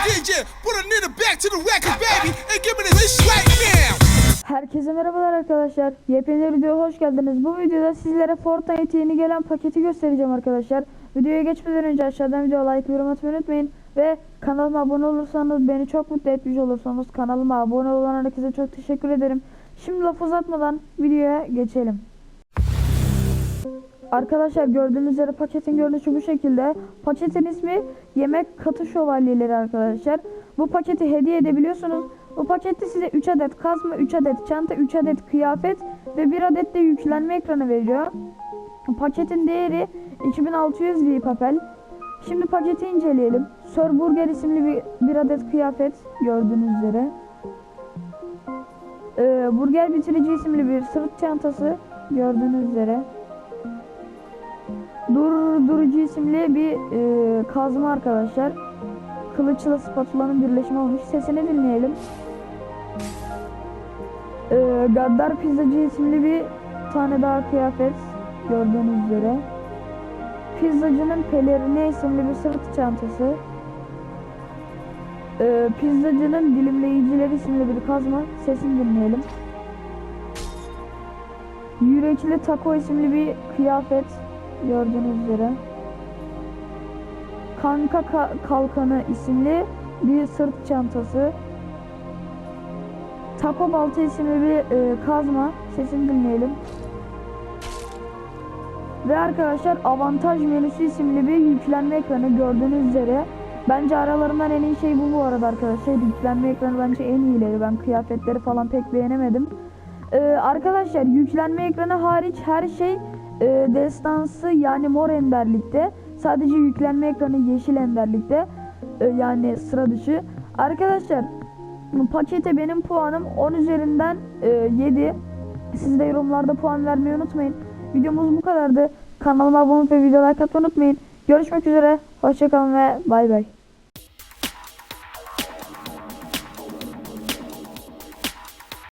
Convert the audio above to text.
DJ, put a nigga back to the record, baby, and give me this right now. Herkese merhabalar arkadaşlar. Yepyeni videoya hoş geldiniz. Bu videoda sizlere Fortnite yeni gelen paketi göstereceğim arkadaşlar. Videoya geçmeden önce aşağıdan video like yorum atmayı unutmayın. Ve kanalıma abone olursanız beni çok mutlu etmiş olursanız kanalıma abone olan herkese çok teşekkür ederim. Şimdi laf uzatmadan videoya geçelim. Arkadaşlar gördüğünüz üzere paketin görünüşü bu şekilde. Paketin ismi Yemek Katı Şövalyeleri arkadaşlar. Bu paketi hediye edebiliyorsunuz. Bu pakette size 3 adet kazma, 3 adet çanta, 3 adet kıyafet ve 1 adet de yüklenme ekranı veriyor. Paketin değeri 2600 V papel. Şimdi paketi inceleyelim. Sir Burger isimli bir, bir adet kıyafet gördüğünüz üzere. Ee, burger bitirici isimli bir sırt çantası gördüğünüz üzere. Durdurucu isimli bir e, kazma arkadaşlar. Kılıçla spatulanın birleşimi olmuş. Sesini dinleyelim. E, Gaddar pizzacı isimli bir tane daha kıyafet gördüğünüz üzere. Pizzacının pelerini isimli bir sırt çantası. E, pizzacının dilimleyicileri isimli bir kazma. Sesini dinleyelim. Yürekli taco isimli bir kıyafet gördüğünüz üzere. Kanka Ka- Kalkanı isimli bir sırt çantası. Taco Balta isimli bir e, kazma. Sesini dinleyelim. Ve arkadaşlar avantaj menüsü isimli bir yüklenme ekranı gördüğünüz üzere. Bence aralarından en iyi şey bu bu arada arkadaşlar. Yüklenme ekranı bence en iyileri. Ben kıyafetleri falan pek beğenemedim. Ee, arkadaşlar yüklenme ekranı hariç her şey e, destansı yani mor enderlikte. Sadece yüklenme ekranı yeşil enderlikte. E, yani sıra dışı. Arkadaşlar pakete benim puanım 10 üzerinden e, 7. Siz de yorumlarda puan vermeyi unutmayın. Videomuz bu kadardı. Kanalıma abone olup ve video like atmayı unutmayın. Görüşmek üzere. Hoşçakalın ve bay bay.